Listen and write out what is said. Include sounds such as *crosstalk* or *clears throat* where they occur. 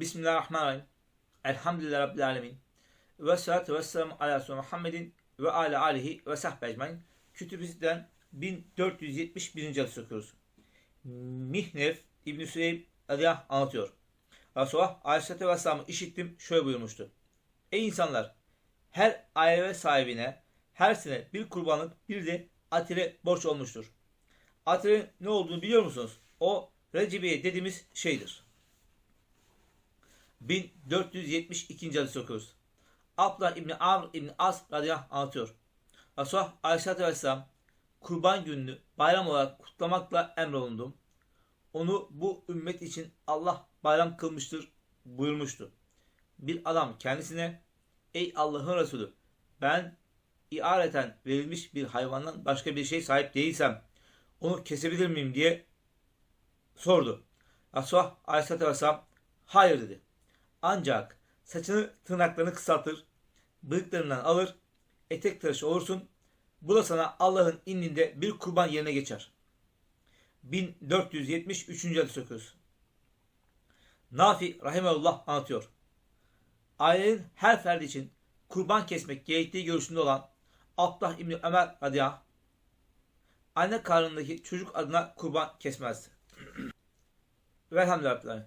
Bismillahirrahmanirrahim. Elhamdülillah Rabbil Alemin. Ve salatu ve selamu ala Muhammedin ve ala alihi ve sahbe ecmain. Kütübüzden 1471. hadis okuyoruz. Mihnef İbn-i Süheyb Adiyah anlatıyor. Resulullah Aleyhisselatü Vesselam'ı işittim şöyle buyurmuştu. Ey insanlar! Her aive sahibine her sene bir kurbanlık bir de atire borç olmuştur. Atirenin ne olduğunu biliyor musunuz? O Recibiye dediğimiz şeydir. 1472. hadis okuyoruz. Abdullah İbni Amr İbni As radıyallahu anlatıyor. Resulullah Aleyhisselatü Vesselam kurban gününü bayram olarak kutlamakla emrolundum. Onu bu ümmet için Allah bayram kılmıştır buyurmuştu. Bir adam kendisine ey Allah'ın Resulü ben iareten verilmiş bir hayvandan başka bir şey sahip değilsem onu kesebilir miyim diye sordu. Resulullah Aleyhisselatü Vesselam hayır dedi. Ancak saçını tırnaklarını kısaltır, bıyıklarından alır, etek tıraşı olursun. Bu da sana Allah'ın indinde bir kurban yerine geçer. 1473. hadis okuyoruz. Nafi Rahimeullah anlatıyor. Ailenin her ferdi için kurban kesmek gerektiği görüşünde olan Abdullah İbni Ömer radıyallahu anne karnındaki çocuk adına kurban kesmezdi. *clears throat* Velhamdülillah.